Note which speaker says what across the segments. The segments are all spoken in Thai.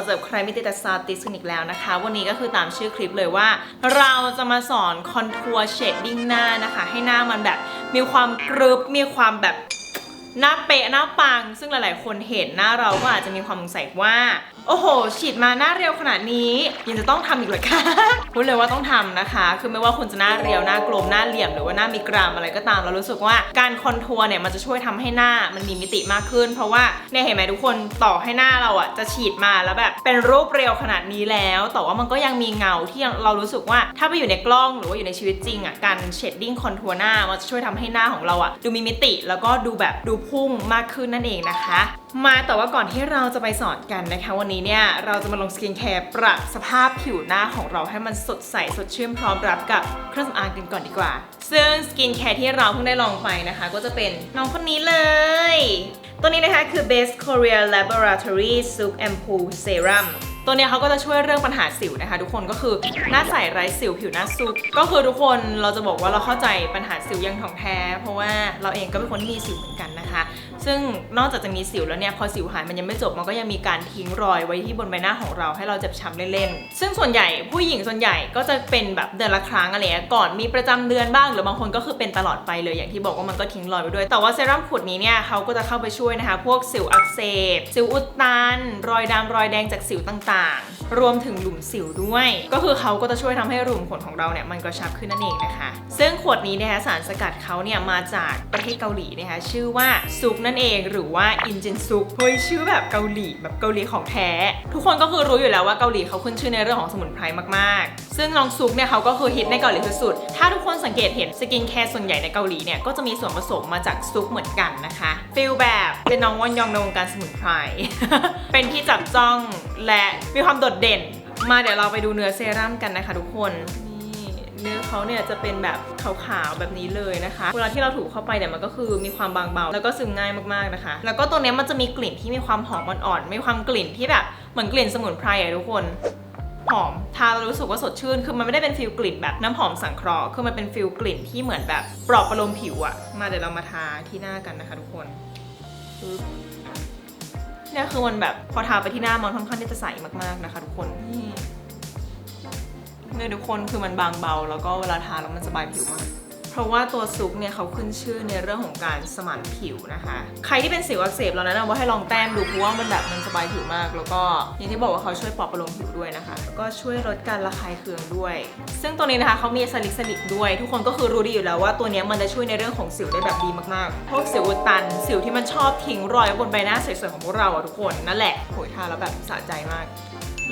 Speaker 1: มาเจอใครไม่ติดแต่ซาติสกันอีกแล้วนะคะ วันนี้ก็คือตามชื่อคลิปเลยว่า เราจะมาสอนคอนทัวร์เชดดิ้งหน้านะคะ ให้หน้ามันแบบมีความกรึบมีความแบบ หน้าเป๊ะหน้าปัง ซึ่งหลายๆ คนเห็นหน้าเราก็อาจจะมีความสงสัยว่า โอ้โห ฉีดมาหน้าเรียวขนาดนี้ยังจะต้องทำอีกเหรอคะพูดเลยว่าต้องทำนะคะ คือไม่ว่าคุณจะหน้าเรียวหน้ากลมหน้าเหลี่ยมหรือว่าหน้ามีกรามอะไรก็ตามเรารู้สึกว่าการคอนทัวร์เนี่ยมันจะช่วยทำให้หน้ามันมีมิติมากขึ้น เพราะว่าเนี่ยเห็นไหมทุกคนต่อให้หน้าเราอะจะฉีดมาแล้วแบบเป็นรูปเรียวขนาดนี้แล้ว แต่ว่ามันก็ยังมีเงาที่เรารู้สึกว่าถ้าไปอยู่ในกล้องหรือว่าอยู่ในชีวิตจริงอะการเชดดิ้งคอนทัวร์หน้ามันจะช่วยทำให้หน้าของเราอะดูมีมิติแล้วก็ดูแบบดูพุ่งมากขึ้นนั่นเองนะคะ มาแต่ว่าก่อนที่เราจะไปสอนกันนะคะ วันนี้เนี่ยเราจะมาลงสกินแคร์ปรับสภาพผิวหน้าของเราให้มันสดใสสดชื่นพร้อมรับกับเครื่องสำอางกันก่อนดีกว่า ซึ่งสกินแคร์ที่เราเพิ่งได้ลองไปนะคะ ก็จะเป็นน้องคนนี้เลย ตัวนี้นะคะคือ Best Korea Laboratory Silk Ampoule Serum ตัวเนี้ยเขาก็จะช่วยเรื่องปัญหาสิวนะคะ ทุกคนก็คือหน้าใสไร้สิวผิวหน้าซุกก็คือทุกคนเราจะบอกว่าเราเข้าใจปัญหาสิวยังถ่องแท้ เพราะว่าเราเองก็เป็นคนที่มีสิวเหมือนกันนะคะ ซึ่งนอกจากจะมีสิวแล้วเนี่ยพอสิวหายมันยังไม่จบมันก็ยังมีการทิ้งรอยไว้ที่บนใบหน้าของเราให้เราเจ็บช้ำเล่นๆซึ่งส่วนใหญ่ผู้หญิงส่วนใหญ่ก็จะเป็นแบบเดือนละครั้งอะไรเงี้ยก่อนมีประจำเดือนบ้างหรือบางคนก็คือเป็นตลอดไปเลยอย่างที่บอกว่ามันก็ทิ้งรอยไปด้วย แต่ว่าเซรั่มขวดนี้เนี่ยเขาก็จะเข้าไปช่วยนะคะ พวกสิวอักเสบสิวอุดตัน รอยดำรอยแดงจากสิวต่างๆ รวมถึงหลุมสิวด้วย ก็คือเขาก็จะช่วยทำให้รูขุมขนของเราเนี่ยมันกระชับขึ้นนั่นเองนะคะ ซึ่งขวดนี้นะคะสารสกัดเขาเนี่ยมาจากประเทศเกาหลีนะคะชื่อว่าซุกนั่นเองหรือว่าอินจินซุกเฮ้ยชื่อแบบเกาหลีแบบเกาหลีของแท้ ทุกคนก็คือรู้อยู่แล้วว่าเกาหลีเขาขึ้นชื่อในเรื่องของสมุนไพรมากๆ ซึ่งน้องซุกเนี่ยเขาก็คือฮิตในเกาหลีสุดๆถ้าทุกคนสังเกตเห็นสกินแคร์ส่วนใหญ่ในเกาหลีเนี่ยก็จะมีส่วนผสมมาจากซุกเหมือนกันนะคะฟีลแบบเป็นน้องวอนยองในวงการสมุนไพรเป็นที่จับจ้องและมีความโดดเด่น มาเดี๋ยวเราไปดูเนื้อเซรั่มกันนะคะทุกคนนี่เนื้อเขาเนี่ยจะเป็นแบบขาวๆแบบนี้เลยนะคะเวลาที่เราถูเข้าไปเนี่ยมันก็คือมีความบางเบา แล้วก็ซึมง่ายมากๆนะคะ แล้วก็ตัวเนี้ยมันจะมีกลิ่นที่มีความหอมอ่อนๆมีความกลิ่นที่แบบเหมือนกลิ่นสมุนไพรอะทุกคนหอมทาแล้วรู้สึกว่าสดชื่น คือมันไม่ได้เป็นฟิลกลิ่นแบบน้ำหอมสังเคราะห์ คือมันเป็นฟิลกลิ่นที่เหมือนแบบปลอบประโลมผิวอะมาเดี๋ยวเรามาทาที่หน้ากันนะคะทุกคนปึ๊บ เนี่ยคือมันแบบพอทาไปที่หน้ามันค่อนข้างที่จะใสมากๆนะคะ ทุกคนนี่เนี่ยทุกคนคือมันบางเบา แล้วก็เวลาทาแล้วมันสบายผิวมาก เพราะว่าตัวซุปเนี่ยเขาขึ้นชื่อในเรื่องของการสมานผิวนะคะ ใครที่เป็นสิวอักเสบเราแนะนำว่าให้ลองแต้มดูเพราะว่ามันแบบมันสบายผิวมาก แล้วก็อย่างที่บอกว่าเขาช่วยปลอบประโลมผิวด้วยนะคะแล้วก็ช่วยลดการระคายเคืองด้วย ซึ่งตัวนี้นะคะเขามีซาลิซิลิกด้วย ทุกคนก็คือรู้ดีอยู่แล้วว่าตัวนี้มันจะช่วยในเรื่องของสิวได้แบบดีมากๆพวกสิวอุดตัน สิวที่มันชอบทิ้งรอยบนใบหน้าสวยๆของพวกเราอะทุกคนนั่นแหละโหยทาแล้วแบบสะใจมาก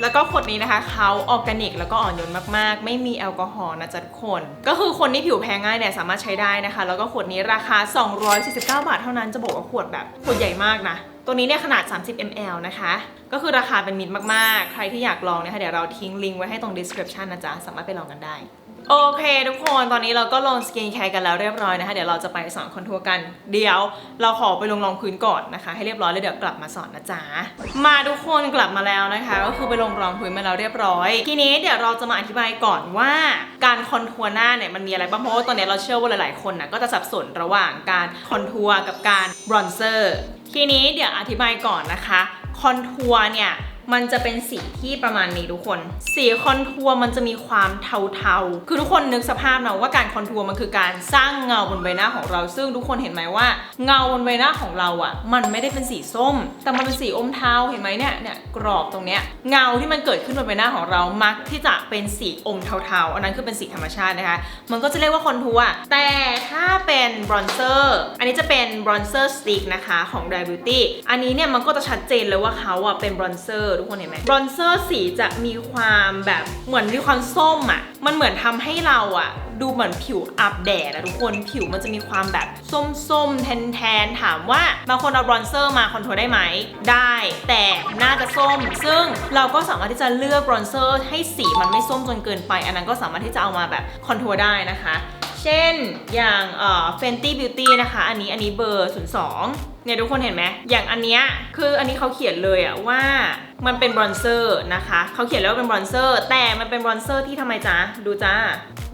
Speaker 1: แล้วก็ขวดนี้นะคะเขาออร์แกนิก แล้วก็อ่อนโยนมากๆ ไม่มีแอลกอฮอล์นะจ๊ะทุกคน ก็คือคนที่ผิวแพ้ง่ายเนี่ยสามารถใช้ได้นะคะ แล้วก็ขวดนี้ราคา 249 บาทเท่านั้นจะบอกว่าขวดแบบขวดใหญ่มากนะ ตัวนี้เนี่ยขนาด 30 ml นะคะ ก็คือราคาเป็นมิตรมากๆ ใครที่อยากลองนะคะเดี๋ยวเราทิ้งลิงก์ไว้ให้ตรง description นะจ๊ะสามารถไปลองกันได้ โอเคทุกคนตอนนี้เราก็ลงสกินแคร์กันแล้วเรียบร้อยนะคะ เดี๋ยวเราจะไปสอนคอนทัวร์กัน เดี๋ยวเราขอไปลงรองพื้นก่อนนะคะ ให้เรียบร้อยแล้วเดี๋ยวกลับมาสอนนะจ๊ะมาทุกคนกลับมาแล้วนะคะ ก็คือไปลงรองพื้นมาแล้วเรียบร้อย ทีนี้เดี๋ยวเราจะมาอธิบายก่อนว่า การคอนทัวร์หน้าเนี่ยมันมีอะไรบ้างเพราะว่าตอนนี้เราเชื่อว่าหลายๆคนนะก็จะสับสนระหว่างการคอนทัวร์กับการบรอนเซอร์ทีนี้เดี๋ยวอธิบายก่อนนะคะคอนทัวร์เนี่ย มันจะเป็นสีที่ประมาณนี้ทุกคน สีคอนทัวร์มันจะมีความเทาๆ คือทุกคนนึกสภาพนะว่าการคอนทัวร์มันคือการสร้างเงาบนใบหน้าของเรา ซึ่งทุกคนเห็นไหมว่า เงาบนใบหน้าของเราอะ่ะ มันไม่ได้เป็นสีส้ม แต่มันเป็นสีอมเทาเห็นไหมเนี่ยเนี่ยกรอบตรงเนี้ยเงาที่มันเกิดขึ้นบนใบหน้าของเรามักที่จะเป็นสีอมเทาๆ อันนั้นคือเป็นสีธรรมชาตินะคะ มันก็จะเรียกว่าคอนทัวร์แต่ถ้าเป็นบรอนเซอร์อันนี้จะเป็นบรอนเซอร์สติ๊กนะคะของ Dry Beauty อันนี้เนี่ยมันก็จะชัดเจนเลยว่าเขาอะเป็นบรอนเซอร์ทุกคนเห็นไหมบรอนเซอร์สีจะมีความแบบเหมือนมีความส้มอะ มันเหมือนทำให้เราอะ ดูเหมือนผิวอับแดดอะทุกคนผิวมันจะมีความแบบส้มๆแทนๆถามว่าบางคนเอาบรอนเซอร์มาคอนทัวร์ได้ไหมได้แต่น่าจะส้ม ซึ่งเราก็สามารถที่จะเลือกบรอนเซอร์ให้สีมันไม่ส้มจนเกินไป อันนั้นก็สามารถที่จะเอามาแบบคอนทัวร์ได้นะคะเช่นอย่างเอ่อ Fenty Beauty นะคะ อันนี้อันนี้เบอร์ 02 เนี่ยทุกคนเห็นไหม อย่างอันเนี้ยคืออันนี้เขาเขียนเลยอะว่ามันเป็นบรอนเซอร์นะคะ เขาเขียนแล้วว่าเป็นบรอนเซอร์ แต่มันเป็นบรอนเซอร์ที่ทำไมจ๊ะ ดูจ้า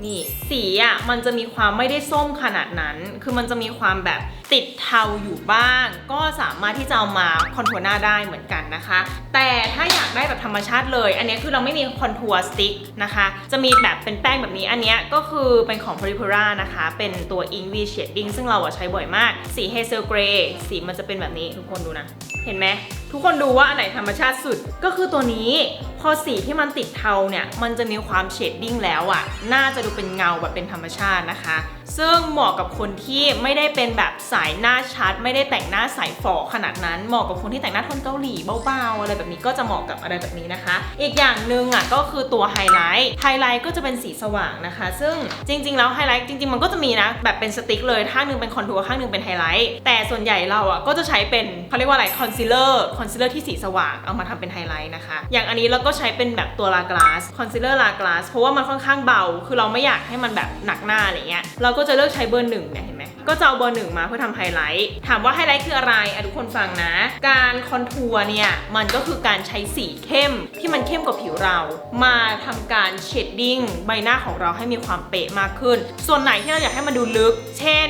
Speaker 1: นี่สีอะมันจะมีความไม่ได้ส้มขนาดนั้น คือมันจะมีความแบบติดเทาอยู่บ้าง ก็สามารถที่จะเอามาคอนทัวร์หน้าได้เหมือนกันนะคะ แต่ถ้าอยากได้แบบธรรมชาติเลย อันนี้คือเราไม่มีคอนทัวร์สติ๊กนะคะ จะมีแบบเป็นแป้งแบบนี้อันนี้ก็คือเป็นของ p o r i p u r a นะคะ เป็นตัว Ink V Shading ซึ่งเราอะใช้บ่อยมาก สี Hazel Grey สีมันจะเป็นแบบนี้ทุกคนดูนะ เห็นไหมทุกคนดูว่าอันไหนธรรมชาติสุดก็คือตัวนี้พอสีที่มันติดเทาเนี่ย มันจะมีความเชดดิ้งแล้วอะ่ะ น่าจะดูเป็นเงาแบบเป็นธรรมชาตินะคะ ซึ่งเหมาะกับคนที่ไม่ได้เป็นแบบสายหน้าชัด ไม่ได้แต่งหน้าสายฝอขนาดนั้น เหมาะกับคนที่แต่งหน้าโทนเกาหลีเบาๆอะไรแบบนี้ก็จะเหมาะกับอะไรแบบนี้นะคะ อีกอย่างหนึ่งอะก็คือตัวไฮไลท์ไฮไลท์ก็จะเป็นสีสว่างนะคะ ซึ่งจริง ๆ แล้วไฮไลท์จริงๆ มันก็จะมีนะแบบเป็นสติ๊กเลยข้างหนึงเป็นคอนทัวร์ข้างหนึงเป็นไฮไลท์แต่ส่วนใหญ่เราอะก็จะใช้เป็นเขาเรียกว่าอะไรคอนซีลเลอร์คอนซีลเลอร์ที่สีสว่างเอามาทำเป็นไฮไลท์นะคะ อย่างอันนี้เราก็ใช้เป็นแบบตัวลากลาสคอนซีลเลอร์ลากลาสเพราะว่ามันค่อนข้างเบา คือเราไม่อยากให้มันแบบหนักหน้าอะไรเงี้ยเราก็จะเลือกใช้เบอร์หนึ่งเนี่ยเห็นไง ก็จะเอาเบอร์หนึ่งมาเพื่อทำไฮไลท์ ถามว่าไฮไลท์คืออะไรอะทุกคนฟังนะ การคอนทัวร์เนี่ย มันก็คือการใช้สีเข้มที่มันเข้มกว่าผิวเรา มาทำการเชดดิ้งใบหน้าของเราให้มีความเป๊ะมากขึ้น ส่วนไหนที่เราอยากให้มันดูลึก เช่น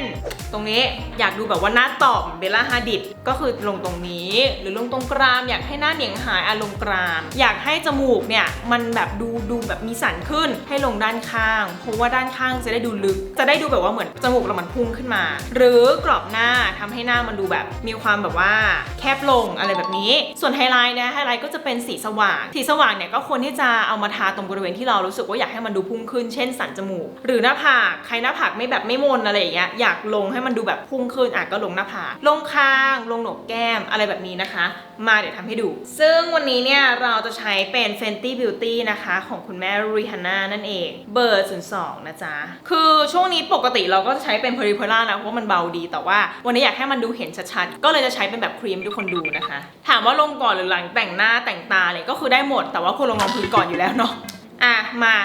Speaker 1: ตรงนี้อยากดูแบบว่าหน้าตอบเบลล่าฮาดิดก็คือลงตรงนี้ หรือลงตรงกราม อยากให้หน้าเหนียงหายอะลงกราม อยากให้จมูกเนี่ยมันแบบดูดูแบบมีสันขึ้นให้ลงด้านข้าง เพราะว่าด้านข้างจะได้ดูลึก จะได้ดูแบบว่าเหมือนจมูกเรามันพุ่งขึ้นมาหรือกรอบหน้าทำให้หน้ามันดูแบบ มีความแบบว่าแคบลงอะไรแบบนี้ ส่วนไฮไลท์นะไฮไลท์ก็จะเป็นสีสว่าง สีสว่างเนี่ยก็ควรที่จะเอามาทาตรงบริเวณที่เรารู้สึกว่าอยากให้มันดูพุ่งขึ้น เช่นสันจมูก หรือหน้าผากใครหน้าผากไม่แบบไม่มนอะไรอย่างเงี้ยอยากลงให้มันดูแบบพุ่งขึ้นอะก็ลงหน้าผากลงคางลงหนกแก้มอะไรแบบนี้นะคะ มาเดี๋ยวทำให้ดู ซึ่งวันนี้เนี่ยเราจะใช้เป็น Fenty Beauty นะคะ ของคุณแม่รีฮันน่านั่นเองเบอร์02นะจ๊ะคือช่วงนี้ปกติเราก็จะใช้เป็น p e r i p e r a นะเพราะมันเบาดีแต่ว่าวันนี้อยากให้มันดูเห็นชัดๆ ก็เลยจะใช้เป็นแบบครีมทุกคนดูนะคะ ถามว่าลงก่อนหรือหลังแต่งหน้าแต่งตาเลยก็คือได้หมด แต่ว่าควรลงรองพื้นก่อนอยู่แล้วเนาะอะมา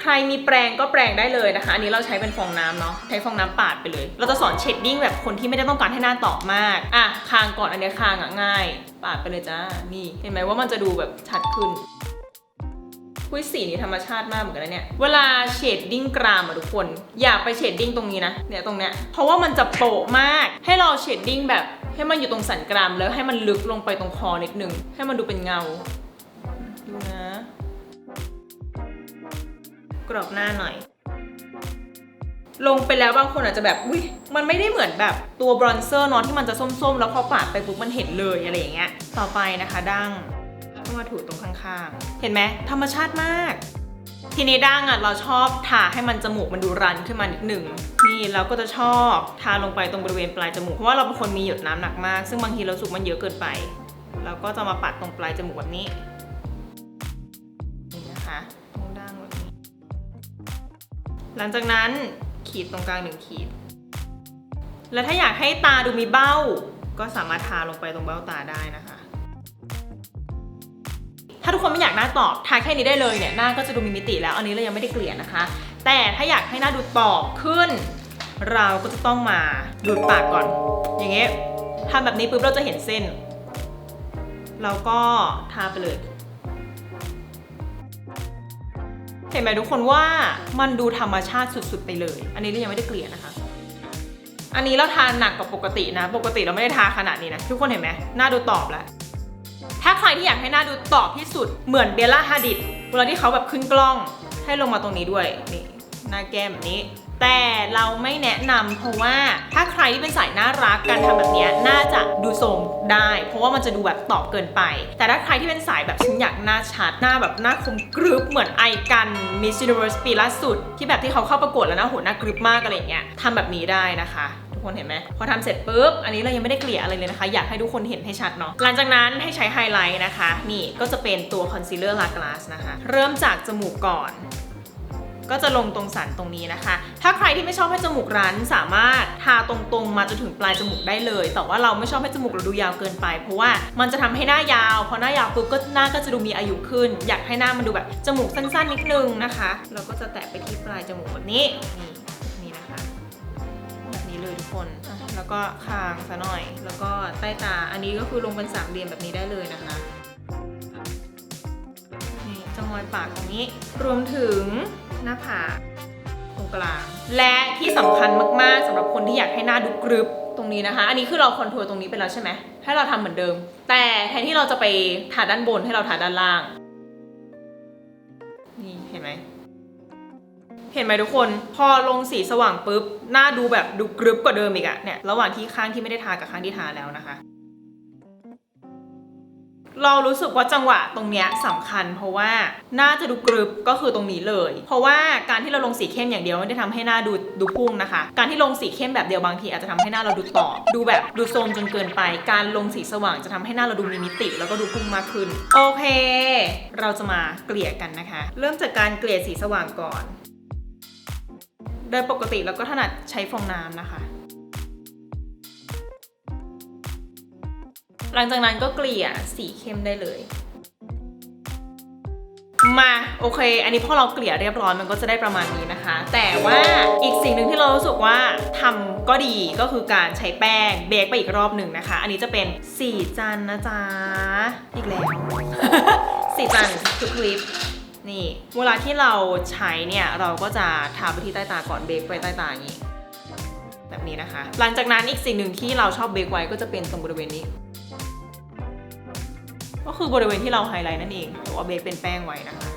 Speaker 1: ใครมีแปรงก็แปรงได้เลยนะคะ อันนี้เราใช้เป็นฟองน้ำเนาะ ใช้ฟองน้ำปาดไปเลย เราจะสอนเชดดิ้งแบบคนที่ไม่ได้ต้องการให้หน้าตอบมาก อะ คางก่อนอันนี้คางอะง่าย ปาดไปเลยจ้า นี่ เห็นไหมว่ามันจะดูแบบชัดขึ้น คุยสีนี้ธรรมชาติมากเหมือนกันนะเนี่ย เวลาเชดดิ้งกรามอะทุกคน อย่าไปเชดดิ้งตรงนี้นะ เนี่ยตรงเนี้ย เพราะว่ามันจะโปะมาก ให้เราเชดดิ้งแบบให้มันอยู่ตรงสันกรามแล้วให้มันลึกลงไปตรงคอนิดนึง ให้มันดูเป็นเงา ดูนะ กรอบหน้าหน่อยลงไปแล้วบางคนอาจจะแบบ อุ้ยมันไม่ได้เหมือนแบบตัวบรอนเซอร์นอะที่มันจะส้มๆ แล้วพอปาดไปปุ๊บมันเห็นเลยอะไรอย่างเงี้ย ต่อไปนะคะดั้ง็มาถูตรงข้างๆ เห็นไหมธรรมชาติมาก ทีนี้ดั้งอะเราชอบทาให้มันจมูกมันดูรันขึ้นมานิดหนึ่งนี่เราก็จะชอบทาลงไปตรงบริเวณปลายจมูกเพราะว่าเราเป็นคนมีหยดน้ำหนักมาก ซึ่งบางทีเราสุกมันเยอะเกินไปเราก็จะมาปัดตรงปลายจมูกแบบนี้นี่นะคะตรงดั้งแบบนี้ หลังจากนั้นขีดตรงกลางหนึ่งขีด แล้วถ้าอยากให้ตาดูมีเบ้า ก็สามารถทาลงไปตรงเบ้าตาได้นะคะ ทุกคนไม่อยากหน้าตอบทาแค่นี้ได้เลยเนี่ยหน้าก็จะดูมีมิติแล้ว อันนี้เรายังไม่ได้เกลี่ยนะคะ แต่ถ้าอยากให้หน้าดูตอบขึ้น เราก็จะต้องมาดูดปากก่อน อย่างเงี้ยทำแบบนี้ปุ๊บเราจะเห็นเส้น เราก็ทาไปเลยเห็นไหมทุกคนว่ามันดูธรรมชาติสุดๆไปเลย อันนี้เรายังไม่ได้เกลี่ยนะคะ อันนี้เราทาหนักกว่าปกตินะ ปกติเราไม่ได้ทาขนาดนี้นะ ทุกคนเห็นไหมหน้าดูตอบแล้ว ถ้าใครที่อยากให้หน้าดูตอบที่สุดเหมือนเบลล่าฮาดิดเวลาที่เขาแบบขึ้นกล้อง ให้ลงมาตรงนี้ด้วยนี่หน้าแก้มแบบนี้ แต่เราไม่แนะนำเพราะว่าถ้าใครที่เป็นสายน่ารักการทำแบบนี้น่าจะดูทรงได้ เพราะว่ามันจะดูแบบตอบเกินไป แต่ถ้าใครที่เป็นสายแบบฉันอยากหน้าชัดหน้าแบบหน้าคมกรึบเหมือนไอกัน Miss Universe ปีล่าสุด ที่แบบที่เขาเข้าประกวดแล้วหน้าโหหน้ากรึบมากอะไรอย่างเงี้ยทำแบบนี้ได้นะคะ ทุกคนเห็นไหมพอทำเสร็จปุ๊บ อันนี้เรายังไม่ได้เกลี่ยอะไรเลยนะคะ อยากให้ทุกคนเห็นให้ชัดเนาะหลังจากนั้นให้ใช้ไฮไลท์นะคะ นี่ก็จะเป็นตัวคอนซีลเลอร์ลากลาสนะคะ เริ่มจากจมูกก่อนก็จะลงตรงสันตรงนี้นะคะ ถ้าใครที่ไม่ชอบให้จมูกรั้นสามารถทาตรงๆ มาจนถึงปลายจมูกได้เลย แต่ว่าเราไม่ชอบให้จมูกเราดูยาวเกินไป เพราะว่ามันจะทำให้หน้ายาว พอหน้ายาวปุ๊บก็หน้าก็จะดูมีอายุขึ้น อยากให้หน้ามันดูแบบจมูกสั้นๆนิดนึงนะคะ เราก็จะแตะไปที่ปลายจมูกแบบนี้นี คนอะแล้วก็คางซะหน่อย แล้วก็ใต้ตาอันนี้ก็คือลงเป็นสามเหลี่ยมแบบนี้ได้เลยนะคะมอยปากตรงนี้ รวมถึงหน้าผากตรงกลาง และที่สำคัญมากๆสำหรับคนที่อยากให้หน้าดูกรึบตรงนี้นะคะ อันนี้คือเราคอนทัวร์ตรงนี้ไปแล้วใช่ไหมให้เราทำเหมือนเดิม แต่แทนที่เราจะไปทาด้านบนให้เราทาด้านล่างนี่เห็นไหม เห็นไหมทุกคน พอลงสีสว่างปุ๊บ หน้าดูแบบดูกรึบกว่าเดิมอีกอะเนี่ย ระหว่างที่ข้างที่ไม่ได้ทากับข้างที่ทาแล้วนะคะ เรารู้สึกว่าจังหวะตรงเนี้ยสำคัญ เพราะว่าหน้าจะดูกรึบก็คือตรงนี้เลย เพราะว่าการที่เราลงสีเข้มอย่างเดียวไม่ได้ทำให้หน้าดูดูพุ่งนะคะ การที่ลงสีเข้มแบบเดียวบางทีอาจจะทำให้หน้าเราดูต่อ ดูแบบดูโซมจนเกินไป การลงสีสว่างจะทำให้หน้าเราดูมีมิติ แล้วก็ดูพุ่งมากขึ้น โอเค เราจะมาเกลี่ยกันนะคะ เริ่มจากการเกลี่ยสีสว่างก่อน โดยปกติเราก็ถนัดใช้ฟองน้ำนะคะ หลังจากนั้นก็เกลี่ยสีเข้มได้เลย มาโอเค อันนี้พอเราเกลี่ยเรียบร้อยมันก็จะได้ประมาณนี้นะคะ แต่ว่าอีกสิ่งหนึ่งที่เรารู้สึกว่าทำก็ดีก็คือการใช้แป้งเบรกไปอีกรอบหนึ่งนะคะ อันนี้จะเป็นสีจันนะจ๊ะอีกแล้ว สีจันทุกคลิป นี่ เวลาที่เราใช้เนี่ย เราก็จะทาไปที่ใต้ตาก่อนเบรกไปใต้ตาอย่างนี้ แบบนี้นะคะ หลังจากนั้นอีกสิ่งหนึ่งที่เราชอบเบรกไว้ก็จะเป็นตรงบริเวณนี้ ก็คือบริเวณที่เราไฮไลท์นั่นเองแต่ว่าเบรกเป็นแป้งไว้นะคะ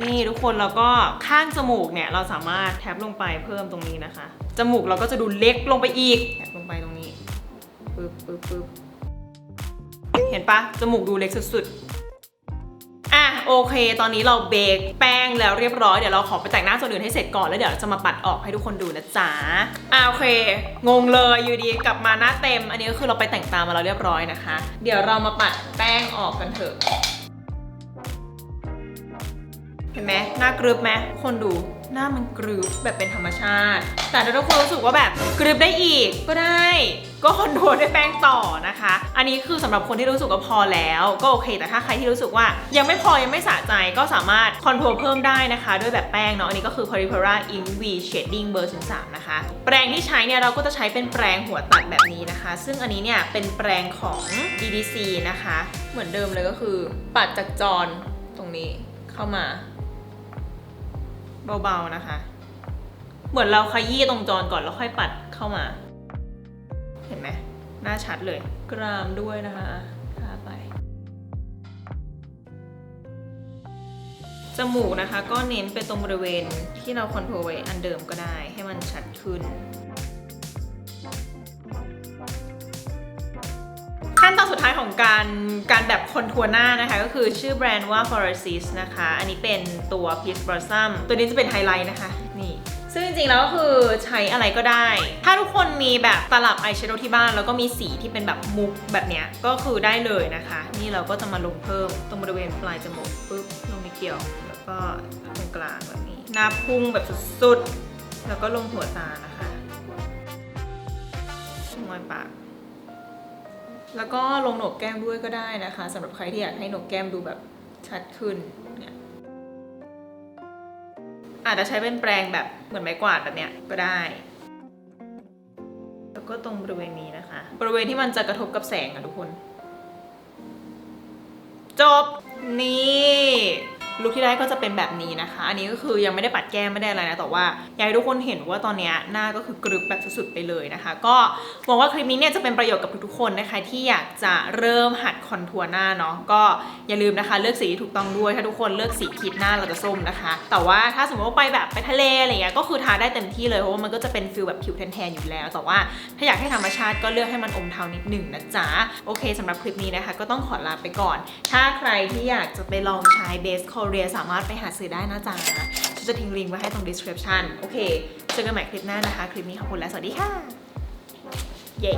Speaker 1: นี่ทุกคนแล้วก็ข้างจมูกเนี่ยเราสามารถแท็บลงไปเพิ่มตรงนี้นะคะ จมูกเราก็จะดูเล็กลงไปอีกแท็บลงไปตรง ปึ๊บปึ๊บปึ๊บเห็นปะจมูกดูเล็กสุดๆ อะโอเค ตอนนี้เราเบกแป้งแล้วเรียบร้อย เดี๋ยวเราขอไปแต่งหน้าส่วนอื่นให้เสร็จก่อนแล้วเดี๋ยวเราจะมาปัดออกให้ทุกคนดูนะจ๊ะ อะโอเค งงเลยอยู่ดีกลับมาหน้าเต็ม อันนี้ก็คือเราไปแต่งตามมาแล้วเรียบร้อยนะคะ เดี๋ยวเรามาปัดแป้งออกกันเถอะ เห็นไหมหน้ากรึบไหมคนดู หน้ามันกรึบแบบเป็นธรรมชาติ แต่ถ้าทุกคนรู้สึกว่าแบบกรึบได้อีกก็ได้ ก็คอนโทรลด้วยแป้งต่อนะคะ อันนี้คือสำหรับคนที่รู้สึกว่าพอแล้วก็โอเค แต่ถ้าใครที่รู้สึกว่า ยังไม่พอยังไม่สะใจก็สามารถคอนโทรลเพิ่มได้นะคะ ด้วยแบบแป้งเนาะอันนี้ก็คือ p o r i p e r a Ink V Shading เบอร์03นะคะ แปรงที่ใช้เนี่ยเราก็จะใช้เป็นแปรงหัวตัดแบบนี้นะคะ ซึ่งอันนี้เนี่ยเป็นแปรงของ DDC นะคะ เหมือนเดิมเลยก็คือปัดจากจรตรงนี้เข้ามา เบาๆนะคะ เหมือนเราขยี้ตรงจรก่อนแล้วค่อยปัดเข้ามา เห็นไหมหน้าชัดเลย กรามด้วยนะคะทาไป จมูกนะคะก็เน้นไปตรงบริเวณที่เราคอนโทรลไว้อันเดิมก็ได้ให้มันชัดขึ้น ขั้นตอนสุดท้ายของการการแบบคอนทัวร์หน้านะคะ ก็คือชื่อแบรนด์ว่า f o r e s i s นะคะ อันนี้เป็นตัว Peach Blossom ตัวนี้จะเป็นไฮไลท์นะคะ นี่ซึ่งจริงๆแล้วก็คือใช้อะไรก็ได้ ถ้าทุกคนมีแบบตลับอายแชโดว์ที่บ้าน แล้วก็มีสีที่เป็นแบบมุกแบบเนี้ย ก็คือได้เลยนะคะ นี่เราก็จะมาลงเพิ่มตรงบริเวณปลายจมูกปุ๊บลงนิดเดียว แล้วก็ตรงกลางแบบนี้ หน้าพุ่งแบบสุดๆ แล้วก็ลงหัวตานะคะมอยปาก แล้วก็ลงโหนกแก้มด้วยก็ได้นะคะสำหรับใครที่อยากให้โหนกแก้มดูแบบชัดขึ้นเนี่ยอาจจะใช้เป็นแปรงแบบเหมือนไม้กวาดแบบเนี้ยก็ได้ แล้วก็ตรงบริเวณนี้นะคะ บริเวณที่มันจะกระทบกับแสงอะทุกคน จบ นี่ ลุคที่ได้ก็จะเป็นแบบนี้นะคะ อันนี้ก็คือยังไม่ได้ปัดแก้มไม่ได้อะไรนะแต่ว่าอยากให้ทุกคนเห็นว่าตอนนี้หน้าก็คือกรึบแบบสุดๆไปเลยนะคะ ก็หวังว่าคลิปนี้เนี่ยจะเป็นประโยชน์กับทุกๆคนนะคะ ที่อยากจะเริ่มหัดคอนทัวร์หน้าเนาะก็อย่าลืมนะคะ เลือกสีที่ถูกต้องด้วยถ้าทุกคนเลือกสีคิดหน้าเราจะส้มนะคะ แต่ว่าถ้าสมมติว่าไปแบบไปทะเลอะไรเงี้ยก็คือทาได้เต็มที่เลยเพราะว่ามันก็จะเป็นฟิลแบบผิวแทนๆอยู่แล้ว แต่ว่าถ้าอยากให้ธรรมชาติก็เลือกให้มันอมเทานิดหนึ่งนะจ๊ะโอเคสำหรับคลิปนี้นะคะ ก็ต้องขอลาไปก่อน ถ้าใครที่อยากจะไปลองใช้เรียนสามารถไปหาซื้อได้นะจ๊ะฉันจะทิ้งลิงก์ไว้ให้ตรง description โอเค เจอกันใหม่คลิปหน้านะคะ คลิปนี้ขอบคุณและสวัสดีค่ะ เย้